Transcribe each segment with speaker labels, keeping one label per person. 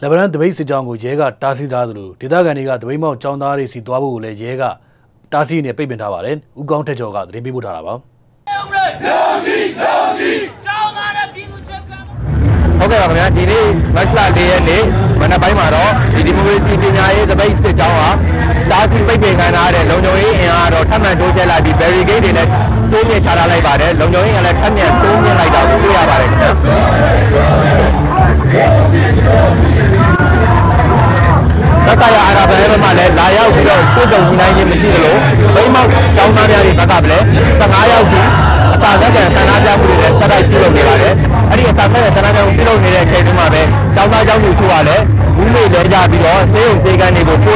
Speaker 1: လက်ဗရန်တပိတ်စစ်ကြောင်းကိုရဲကတားဆီးထားသလိုဒေသခံတွေကတပိတ်မောက်ចောင်းသားတွေစီသွားဖို့ကိုလည်းရဲကတားဆီးနေပိတ်ပင်ထားပါတယ်။ဦးကောင်းထက်ကျော်ကသတင်းပေးပို့ထားတာပါ။
Speaker 2: ကျောင်းသားတဲ့ပြည်သူ့ချက်က
Speaker 3: ဟုတ်ကဲ့ပါခင်ဗျာဒီနေ့မတ်လ၄ရက်နေ့မနက်ပိုင်းမှာတော့ဒီဒီမိုကရေစီပညာရေးသပိတ်စစ်ကြောင်းဟာတားဆီးပိတ်ပင်ခံထားရတဲ့လုံခြုံရေးအင်အားတော့ထပ်မံတိုးချဲ့လိုက်ပြီး barricade တွေနဲ့တိုးမြင့်ချထားလိုက်ပါတယ်လုံခြုံရေးကလည်းထပ်မံတိုးမြင့်လိုက်တာ က်သာရအာရဘဲဘက်မှလည်းလာရောက်ပြီးတော့ကိုယ်တုံညီနိုင်ခြင်းမရှိသလိုဘိမောက်ကျောင်းသားများတွေဘက်ကလည်း15ယောက်ကြီးအစာသက်ကန်ဆန္ဒပြမှုတွေလည်းဆက်တိုက်ပြုလုပ်နေပါတယ်။အဲ့ဒီအစာသက်ကန်ဆန္ဒပြမှုပြုလုပ်နေတဲ့အချိန်တွေမှာပဲကျောင်းသားကျောင်းသူချို့ကလည်းဘူးမေလဲကြပြီးတော့စေယုံစေကန်းတွေကိုပို့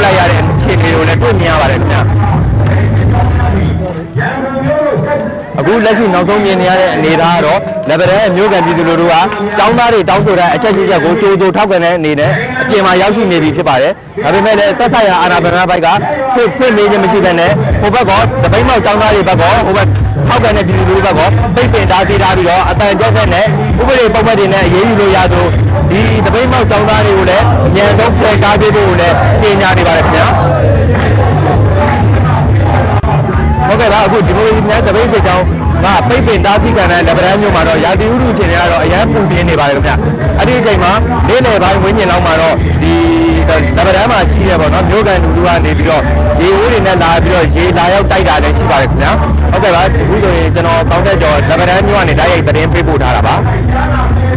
Speaker 3: အခုလက်ရှိနောက်ဆုံးမြင်နေရတဲ့အနေအထားကတော့လက်ဗရဲမျိုးကန်ပြည်သူလူထုကចောင်းသားတွေတောင်းဆိုတဲ့အချက်ရှိချက်ကိုကြိုးကြိုထောက်ခံတဲ့အနေနဲ့အပြင်မှာရောက်ရှိနေပြီဖြစ်ပါတယ်။ဒါပေမဲ့လည်းသက်ဆိုင်ရာအာဏာပိုင်ဘက်ကဖွင့်ဖွင့်နေခြင်းမရှိတဲ့နဲ့ဟိုဘက်ကတပိတ်မောက်ចောင်းသားတွေဘက်ကဟိုဘက်ထောက်ခံတဲ့ပြည်သူလူထုဘက်ကပိတ်ပင်တားဆီးထားပြီးတော့အတန်ကျက်တဲ့နဲ့ဥပဒေပုံမှန်တွေနဲ့အရေးယူလို့ရသလိုဒီတပိတ်မောက်ចောင်းသားတွေကိုလည်းအမြန်ဆုံးဖယ်ရှားပေးဖို့လည်းကြေညာနေပါတယ်ခင်ဗျာ။ ဟုတ်ကဲ့ပါအခုဒီမိုကရေစီများတပိတ်စစ်ကြောင်း ကပိတ်ပင်တားဆီးခံတဲ့လက်ဗရန်မျိုးမှာတော့ရာသီဥတုအခြေအနေကတော့အရန်ပူပြင်းနေပါတယ်ခင်ဗျအဲ့ဒီအချိန်မှာနေ့လယ်ပိုင်းဝင်းကျင်လောက်မှာတော့ဒီလက်ဗရန်မှာရှိရပေါ့နော်မြို့ကန်လူလူကနေပြီးတော့ရေဦးတွေနဲ့လာပြီးတော့ရေလာရောက်တိုက်တာလည်းရှိပါတယ်ခင်ဗျဟုတ်ကဲ့ပါအခုဆိုရင်ကျွန်တော်ကောင်းတဲ့ကျော်လက်ဗရန်မျိုးကနေတိုက်ရိုက်သတင်းပေးပို့ထားတာပါ